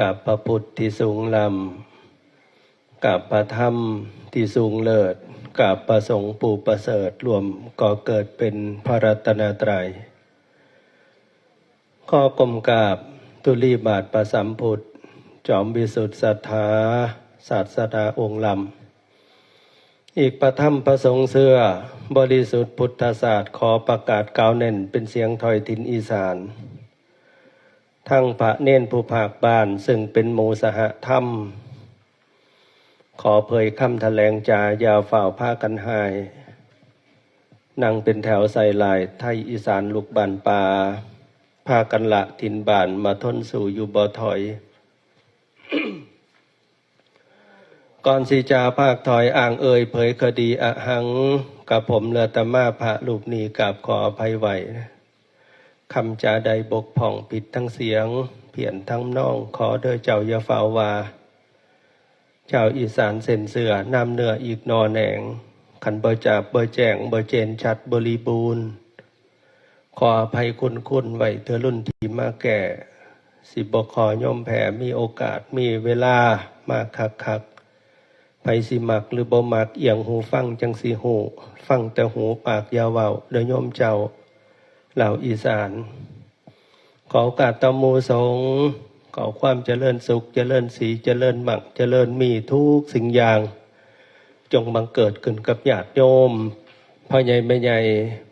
กับพระพุทธที่สูงลำกับพระธรรมที่สูงเลิศกับประสงค์ปู่ประเสริฐรวมก่อเกิดเป็นพระรัตนตรัยข้อกลมกาบตุลีบาทประสัมพุทธจอมวิสุทธิศรัทธาศาสดาองค์ลำ อีกประธรรมประสงค์เสื้อ บริสุทธิ์พุทธศาสตร์ขอประกาศกาวเน่นเป็นเสียงถอยทินอีสาน ทั้งพระเน้นผู้ภาคบ้านซึ่งเป็นมูสหธรรม ขอเผยคำแถลงจายาวฝ่าวผ้ากันหาย นั่งเป็นแถวใส่ลายไทยอีสานลูกบานป่าพากันละทินบานมาทนสู่อยู่บ่อถอย ก่อนสีจาภาคถอยอ่างเอ่ยเผยคดีอหัง กับผมเลือตมาพระลูกนีกับขออภัยไหวนะ คำจาใดบกพ่องผิดทั้งเสียง เพียนทั้งน้องขอเดยเจ้าอย่าฝ่าวาเจ้าอีสานเส้นเสือนำเนื้ออีกนอแหนง ขันเบอจับเบอแจงเบอเจนชัดบริบูรณ์ ขออภัยคุณคุณไหวเธอรุ่นที่มาแก่ สิบขอย่อมแผ่มีโอกาสมีเวลามาคักคักไผสิมักหรือบ่มักเอียงหูฟังจังสีหู ฟังแต่หูปากยาวเว้าเดยโยมเจ้า เหล่าอีสาน ขอโอกาสตมูสงขอความเจริญสุข เจริญสีเจริญมั่งเจริญมีทุกสิ่งอย่าง จงบังเกิดขึ้นกับญาติโยมพ่อใหญ่แม่ใหญ่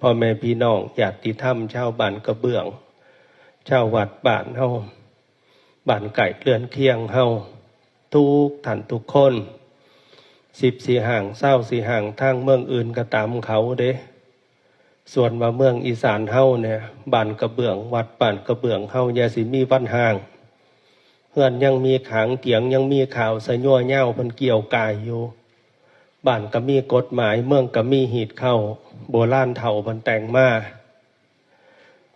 พ่อแม่พี่น้องญาติธรรมชาวบ้านกระเบื้องชาววัดบ้านเฮาบ้านไก่เรือนเคียงเฮาทุกท่านทุกคนสิบสี่ห่างเศร้าสี่ห่างทางเมืองอื่นก็ตามเขาเด้ ส่วนว่าเมืองอีสานเฮาเนี่ยบ้านกระเบื้อง วัดบ้านกระเบื้องเฮายาสิมีวันห่างเฮือนยังมีขางเตียงยังมีข่าวสะยั่วเย้าพันเกี่ยวกายอยู่บ้านก็มีกฎหมายเมืองก็มีหีดเข้า โบราณเถ่าพันแต่งมา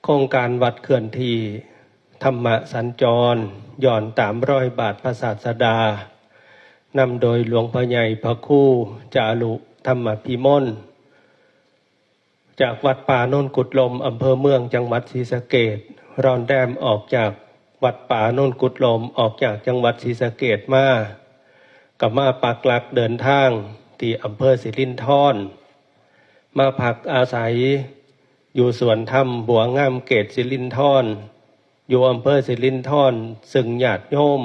โครงการวัดเขื่อนทีธรรมะสัญจรย่อนตามร้อยบาทพระศาสดานำโดยหลวงพ่อใหญ่พระคู่จารุธรรมพิมล จากวัดป่าโนนกุดลมอำเภอเมืองจังหวัดศรีสะเกดรอนแดมออกจากวัดป่าโนนกุดลมออกจากจังหวัดศรีสะเกดมากับมาปักหลักเดินทางที่อำเภอสิรินธรมาพักอาศัย อยู่สวนถ้ำบัวงามเกตสิรินธรอยู่อำเภอสิรินธรซึ่งญาติโยม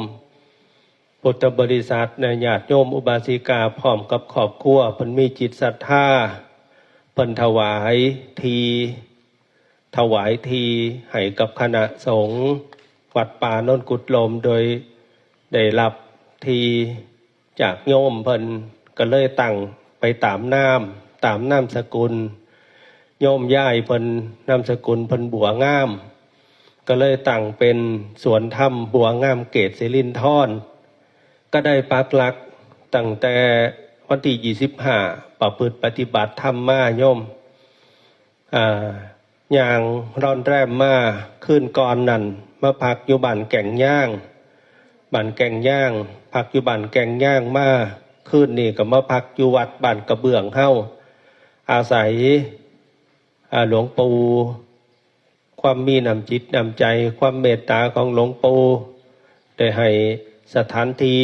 พุทธบริษัทในญาติโยมอุบาสิกาพร้อมกับขอบครัวเพิ่นมีจิตศรัทธา เพิ่นถวายที ถวายทีให้กับคณะสงฆ์วัดป่านนกุดลมโดยได้รับทีจากโยมเพิ่นก็เลยตั้งไปตามน้ำตามน้ำสกุล โยมย่ายเพิ่นนามสกุลเพิ่นบัวงาม ก็เลยตั้งเป็นสวนธรรมบัวงามเกตศิรินทรก็ได้ปักหลักตั้งแต่ วันที่ยี่สิบห้าประพฤติปฏิบัติธรรมมาโยมอ่าอย่างร้อนแรมมาขึ้นก่อนนั่นมาพักอยู่บ้านแก่งย่างบ้านแก่งย่างพักอยู่บ้านแก่งย่างมาขึ้นนี่ก็มาพักอยู่วัดบ้านกระเบื้องเฮ้าอาศัยหลวงปู่ความมีน้ำจิตน้ำใจ ความเมตตาของหลวงปู่ได้ให้สถานที่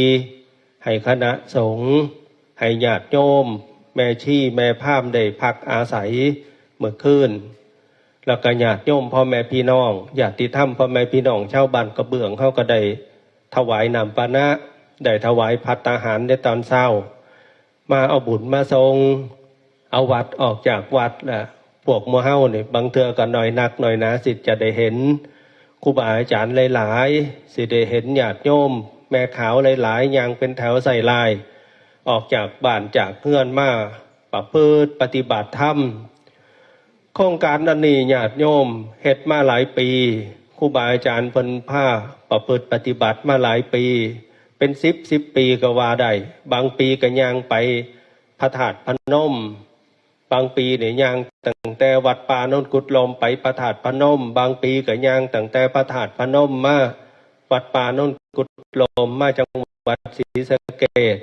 ให้คณะสงฆ์ ให้ญาติโยม แม่ชีแม่พามได้พักอาศัยเมื่อคืนแล้วก็ญาติโยมพ่อแม่พี่น้องญาติธรรมพ่อแม่พี่น้องชาวบ้านกระเบื้องเขาก็ได้ถวายนำปานะได้ถวายพัตตาหารในตอนเช้า มาเอาบุญมาทรงเอาวัดออกจากวัดแหละพวกโมเฮาเนี่ยบางเทือก็หน่อยนักหน่อยหนาสิจะได้เห็นครูบาอาจารย์หลาย ๆ สิได้เห็นญาติโยม แม่ขาวหลายๆยางเป็นแถวใส่ลาย ออกจากบ้านจากเพื่อนมาประพฤติปฏิบัติธรรมโครงการอันนี้ญาติโยมเฮ็ดมาหลายปีครูบาอาจารย์เพิ่นผ้าประพฤติปฏิบัติมาหลายปี เป็นสิบสิบปีก็ว่าได้บางปีก็ย่างไปพระธาตุพนม บางปีเนี่ยย่างตั้งแต่วัดป่าโนนกุดลมไปพระธาตุพนม บางปีก็ย่างตั้งแต่พระธาตุพนมมาวัดป่าโนนกุดลมมาจังหวัดศรีสะเกษ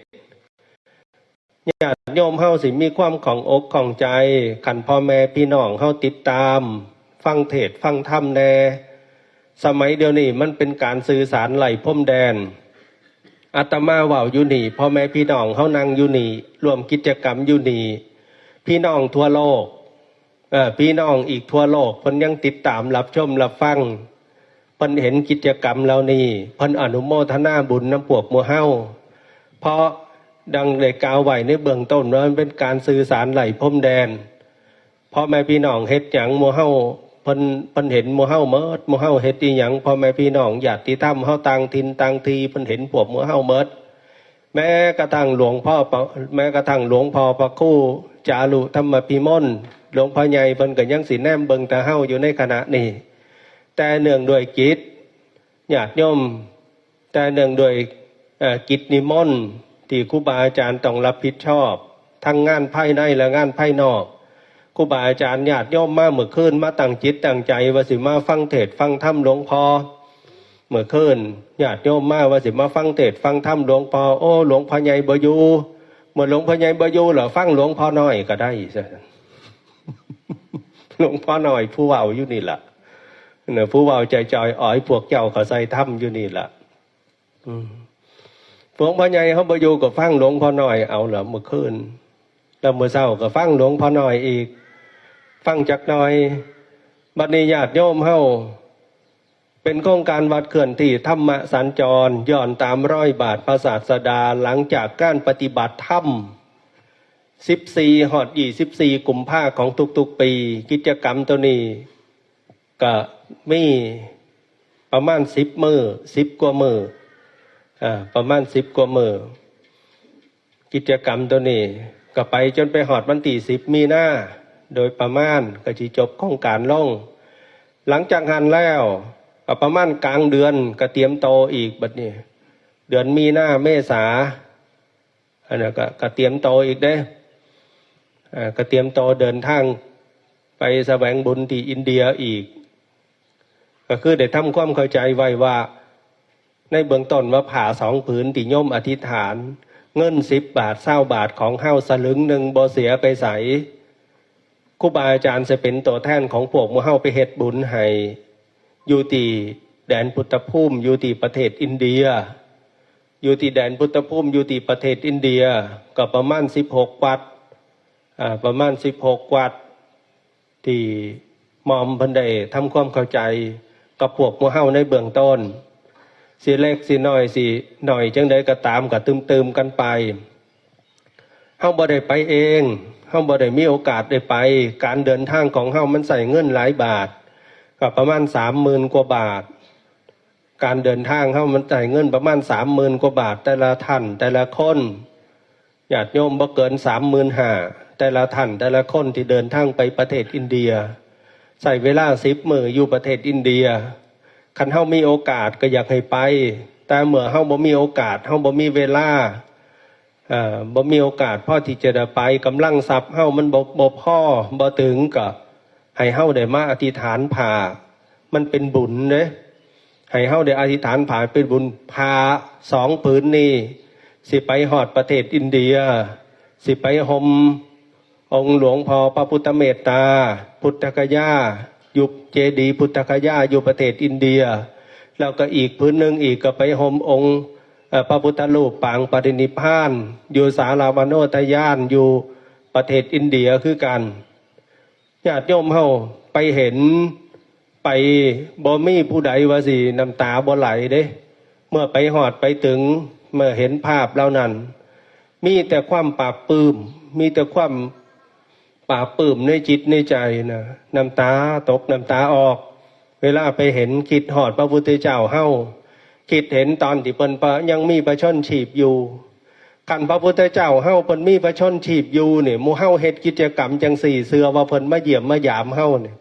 ญาติโยมเฮาสิมีความของอกของใจขันพ่อแม่พี่น้องเฮาติดตาม ฟังเทศฟังธรรมแน่ สมัยเดียวนี้มันเป็นการสื่อสารไหลพรมแดนอาตมาว่าอยู่นี่พ่อแม่พี่น้องเขานั่งอยู่นี่รวมกิจกรรมอยู่นี่พี่น้องทั่วโลกเออพี่น้องอีกทั่วโลกเพิ่นยังติดตามรับชมรับฟังเพิ่นเห็นกิจกรรมเหล่านี้เพิ่นอนุโมทนาบุญน้ำปวกมัวเฮาเพราะ ดังเลยกล่าวไว้ในเบื้องต้นว่ามันเป็นการสื่อสารไหลพรมแดน พ่อแม่พี่น้องเฮ็ดหยังมัวเฮาเพิ่นเพิ่นเห็นมัวเฮาเมิดมัวเฮาเฮ็ดอีหยังพ่อแม่พี่น้องญาติธรรมเฮาต่างถิ่นต่างทีเพิ่นเห็นพวกมัวเฮาเมิดแม้กระทั่งหลวงพ่อแม้กระทั่งหลวงพ่อประคู่จารุธรรมพิมลหลวงพ่อใหญ่เพิ่นก็ยังสิแนมเบิงตาเฮาอยู่ในขณะนี้ แต่เนื่องด้วยกิจญาติโยมแต่เนื่องด้วยกิจนิมนต์ ที่ครูบาอาจารย์ต้องรับผิดชอบ ทั้งงานภายในและงานภายนอกครูบาอาจารย์ญาติโยมมาเมื่อคืนมาตั้งจิตตั้งใจว่าสิมาฟังเทศฟังธรรมหลวงพ่อเมื่อคืนญาติโยมมาว่าสิมาฟังเทศฟังธรรมหลวงพ่อโอ้หลวงพ่อใหญ่บยูเมื่อหลวงพ่อใหญ่บยูเหรอฟังหลวงพ่อน้อยก็ได้หลวงพ่อน้อยผู้เว้าอยู่นี่แหละเนี่ยผู้เว้าใจจอยอ๋อยพวกเจ้าเขาใส่ถ้ำอยู่นี่แหละอืม หลวงพ่อใหญ่เขาบอยู่ก็ฟังหลวงพ่อหน้อยเอาเหรอเมื่อคืนแล้วเมื่อเช้าก็ฟังหลวงพ่อหน้อยอีก ฟังจักหน่อยบัดนี้ญาติโยมเฮาเป็นโครงการวัดเขื่อนที่ธรรมสัญจรย่อนตามร้อยบาทพระศาสดาหลังจากการปฏิบัติธรรม14หอด24กลุ่มภาของทุกๆปี กิจกรรมตัวนี้ก็มีประมาณ10มือ10กว่ามือ ประมาณ10กว่ามือกิจกรรมตัวนี้ก็ไปจนไปหอดวันที่10มีหน้า โดยประมาณก็จะจบโครงการลงหลังจากหันแล้วก็ประมาณกลางเดือนก็เตรียมโตอีกบัดนี้ เดือนมีหน้าเมษาอันนั้ก็ก็เตรียมโตอีกเด้ก็เตรียมโตเดินทางไปแสวงบุญที่อินเดียอีก ก็คือได้ทำความเข้าใจไว้ว่า ในเบื้องต้นว่าผ่าสองผืนที่มอธิษฐาน เงินสิบบาทเศร้าบาทของเฮาสลึงหนึ่งบ่เสียไปใสครูบาอาจารย์จะเป็นตัวแทนของพวกมูเฮาไปเฮ็ดบุญให้อยู่ที่แดนพุทธภูมิอยู่ที่ประเทศอินเดีย อยู่ที่แดนพุทธภูมิอยู่ที่ประเทศอินเดียก็ประมาณสิบหกวัดอ่าประมาณสิบหกวัดที่มอมพันได้ทำความเข้าใจกับพวกมูเฮาในเบื้องต้น สิเล็กสิน้อยสิหน่อยจังใดก็ตามก็ตืมๆกันไปเฮาบ่ได้ไปเองเฮาบ่ได้มีโอกาสได้ไป การเดินทางของเฮามันใส่เงินหลายบาทก็ประมาณสามหมื่นกว่าบาท การเดินทางเข้ามันจ่เงินประมาณสามหมื่นกว่าบาท แต่ละท่านแต่ละคนญาติโยมบ่เกินสามหมื่นห้าแต่ละท่านแต่ละคนที่เดินทางไปประเทศอินเดียใส่เวลาสิบมืออยู่ประเทศอินเดีย คันเฮามีโอกาสก็อยากให้ไป แต่เมื่อเฮาบ่มีโอกาสเฮาบ่มีเวลาบ่มีโอกาสพ่อที่จะได้ไปกำลังทรัพย์เฮามันบ่บ่พ่อบ่ถึงก็ให้เฮาได้มาอธิษฐานผ่า มันเป็นบุญเด้ให้เฮาได้อธิษฐานผ่าเป็นบุญพาสองผืนนี้สิไปหอดประเทศอินเดีย สิไปหมองค์หลวงพ่อพระพุทธเมตตา พุทธกยา อยู่เจดีพุทธกยาอยู่ประเทศอินเดีย แล้วก็อีกพื้นหนึ่งอีกก็ไปหมองค์พระพุทธรูปปางปรินิพาน อยู่สาราวโนทยานอยู่ประเทศอินเดียคือกันญาติโยมเฮาไปเห็นไปบ่มีผู้ใดว่าสิน้ำตาบ่ไหลเด้ เมื่อไปหอดไปถึงเมื่อเห็นภาพแล้วนั้น มีแต่ความปราบปลื้มมีแต่ความ ปราปื้มในจิตในใจนะน้ำตาตกน้ำตาออก เวลาไปเห็นคิดหอดพระพุทธเจ้าเฮ้าคิดเห็นตอนที่เปิ้นปะยังมีประชนชีพอยู่กันพระพุทธเจ้าเฮ้าเพิ่นมีพระชนชีพอยู่เนี่ยมูเฮ้าเฮ็ดกิจกรรมจังสี่เสือว่าเพิ่นมาเยี่ยมมายามเฮ้าเนี่ย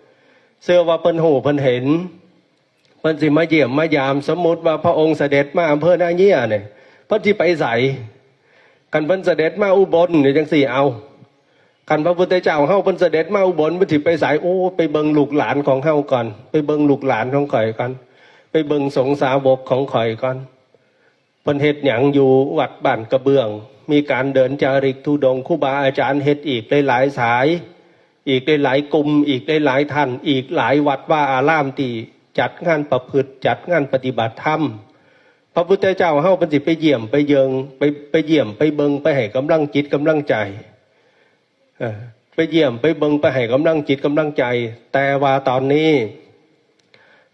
เสือว่าเพิ่นหูเพิ่นเห็นเพิ่นสิมาเยี่ยมมายามสมมุติว่าพระองค์เสด็จมาอำเภอนาเยียเนี่ยเพิ่นสิไปใส่กันเพิ่นเสด็จมาอุบลเนี่ยจังสี่เอา กันพระพุทธเจ้าเฮาเพิ่นเสด็จมาอุบลเพิ่นสิไปใสโอ้ไปเบิงลูกหลานของเฮาก่อน ไปเบิงลูกหลานของข่อยก่อนไปเบิงสงสาวกของข่อยก่อนเพิ่นเฮ็ดหยังอยู่วัดบ้านกระเบื้อง มีการเดินจาริกทุดงค์ครูบาอาจารย์เฮ็ดอีกหลายสาย อีกหลายกลุ่มอีกหลายท่าน อีกหลายวัดว่าอารามตีจัดงานประพฤติจัดงานปฏิบัติธรรมพระพุทธเจ้าเฮาเป็นสิไปเยี่ยมไปเยิงไปไปเยี่ยมไปเบิงไปให้กำลังจิตกำลังใจ ไปเยี่ยมไปบิงไปให้กำลังจิตกำลังใจ แต่ว่าตอนนี้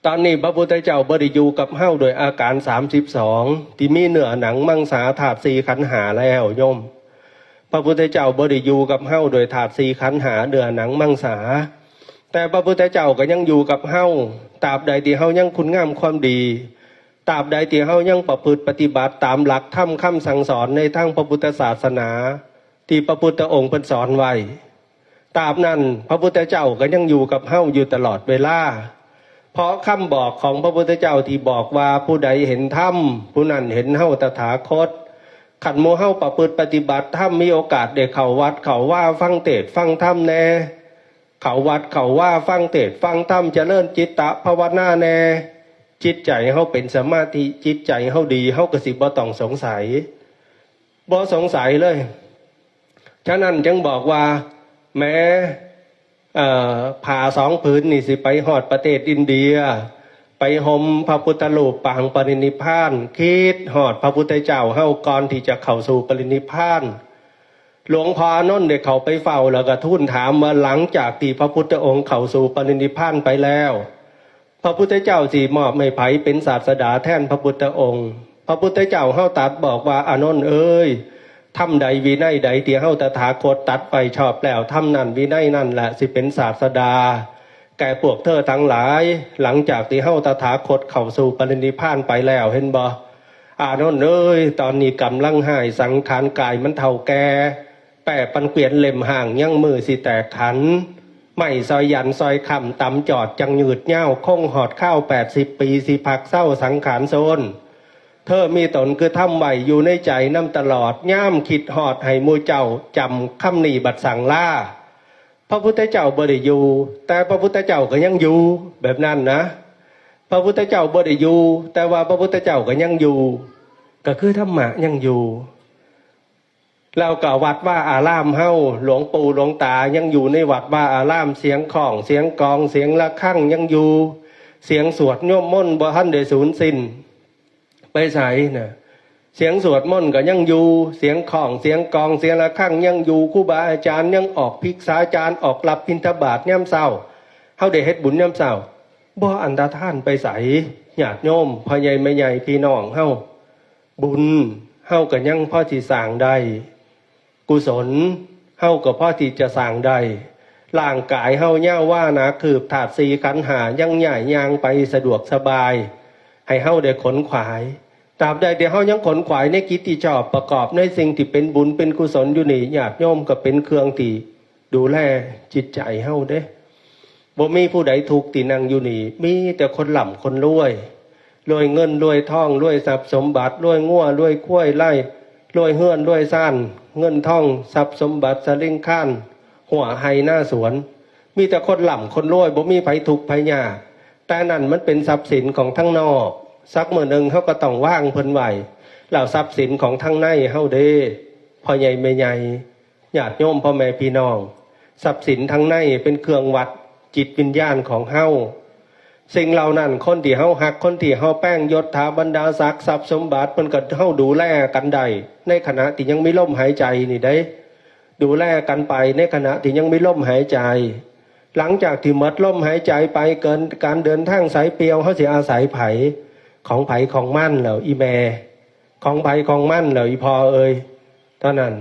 ตอนนี้พระพุทธเจ้าบริยูกับเฮ้าโดยอาการสามสิบสองที่มีเนื้อหนังมังสาถาดสีขันหาแล้วโยม พระพุทธเจ้าบริยูกับเฮ้าโดยถาดสีขันหาเนื้อหนังมังสา แต่พระพุทธเจ้าก็ยังอยู่กับเฮ้าตราบใดที่เฮ้ายังคุณงามความดีตราบใดที่เฮ้ายังประพฤติปฏิบัติตามหลักธรรมคำสั่งสอนในทางพระพุทธศาสนา ที่พระพุทธองค์เป็นสอนไว้ตาบนั้นพระพุทธเจ้าก็ยังอยู่กับเฮ้าอยู่ตลอดเวลาเพราะคำบอกของพระพุทธเจ้าที่บอกว่าผู้ใดเห็นธรรมผู้นั้นเห็นเฮ้าตถาคตขันโมเฮ้าประพฤติปฏิบัติธรรมมีโอกาสเด็กเขาวัดเขาว่าฟังเทศฟังธรรมแน่ เขาวัดเขาว่าฟังเทศฟังธรรมเจริญจิตตะภาวนาแน่ จิตใจเฮาเป็นสมาธิจิตใจเฮาดีเฮากระสิบ่ต้องสงสัยบ่สงสัยเลย ฉะนั้นจึงบอกว่าแม้ผ่าสองผืนนี่สิไปหอดประเทศอินเดีย ไปหมพระพุทธรูปปางปรินิพาน คิดหอดพระพุทธเจ้าเฮาก่อนที่จะเข้าสู่ปรินิพาน หลวงพ่อนนท์เด็กเขาไปเฝ้าแล้วก็ทูลถามว่าหลังจากที่พระพุทธองค์เข้าสู่ปรินิพานไปแล้ว พระพุทธเจ้าสีมอบไม่ไผเป็นศาสดาแทนพระพุทธองค์ พระพุทธเจ้าเฮาตัดบอกว่าอานนท์เอ้ย ทำใดวินัยใดที่เฮาตถาคตตัดไปชอบแล้วทำนั่นวินัยนั่นแหละสิเป็นศาสดา แก่พวกเธอทั้งหลาย หลังจากที่เฮาตถาคตเข้าสู่ปรินิพานไปแล้วเห็นบ่อานนท์เอ้ยตอนนี้กำลังหายสังขารกายมันเท่าแก่แปะปันเกวียนเล่มห่างยังมือสิแตกขันไม่ซอยยันซอยคำตำจอดจังหยืดเง่าคงหอดข้าวแปดสิบปีสิพักเศร้าสังขารโซน เธอมีตนคือทำไหวอยู่ในใจน้ำตลอดย่ามคิดหอดให้มูเจ้าจำคำนีบัดสั่งล่า พระพุทธเจ้าบริยู แต่พระพุทธเจ้าก็ยังอยู่แบบนั้นนะ พระพุทธเจ้าบริยู แต่ว่าพระพุทธเจ้าก็ยังอยู่ ก็คือธรรมะยังอยู่เราก็วัดว่าอารามเฮ้าหลวงปู่หลวงตายังอยู่ในวัดว่าอารามเสียงของเสียงกองเสียงระฆังยังอยู่ เสียงสวดโยมม่นบ่ทันได้สูญสิ้น ไปใส่น่ะเสียงสวดมนต์ก็ยังอยู่ เสียงของเสียงกองเสียงระฆังยังอยู่ครูบาอาจารย์ยังออกภิกษาจารย์ออกรับพินทบาทย่ำเศร้าเฮาได้เฮ็ดบุญย่ำเศร้าบ่อันตรท่านไปใส่ญาติโยมพ่อใหญ่แม่ใหญ่พี่น้องเฮาบุญเฮาก็ยังพ่อที่สร้างได้กุศลเฮากับพ่อที่จะสร้างได้ร่างกายเฮาเย่าว่านะคือถาดสีขันหายังใหญ่ยางไปสะดวกสบาย ให้เฮาได้ขนขวายตราบใดเดี๋ยวเฮายังขนขวายในกิจที่ชอบประกอบในสิ่งที่เป็นบุญเป็นกุศลอยู่นี่ญาติโยมก็เป็นเครื่องที่ดูแลจิตใจเฮาเด้บ่มีผู้ใดถูกตีนังอยู่นี่ มีแต่คนหล่ำคนรวยรวยเงินรวยทองรวยทรัพย์สมบัติรวยงัวรวยกล้วยไร่รวยเฮือนรวยซ่านเงินทองทรัพย์สมบัติสลิงข้านหัวไฮหน้าสวน มีแต่คนหล่ำคนรวยบ่มีไผทุกไผยาก แต่นั่นมันเป็นทรัพย์สินของทั้งนอกสักเมื่อหนึ่งเขาก็ต้องว่างเพิ่นไหวเหล่าทรัพย์สินของทั้งในเฮาเด้พ่อใหญ่แม่ใหญ่ญาติโยมพ่อแม่พี่น้อง ทรัพย์สินทั้งในเป็นเครื่องวัดจิตวิญญาณของเฮาสิ่งเหล่านั้นคนที่เฮาหักคนที่เฮาแป้งยศถาบรรดาศักดิ์ทรัพย์สมบัติมันก็เฮาดูแลกันได้ในขณะที่ยังไมีลมหายใจนี่ได้ ดูแลกันไปในขณะที่ยังไมีลมหายใจ หลังจากที่มดลมหายใจไปเกินการเดินทางสายเปียวเขาเสียอาศัยไผของไผของมั่นเหล่าอีแม่ของไผของมั่นเหล่าอีพอเอ่ยเท่านั้น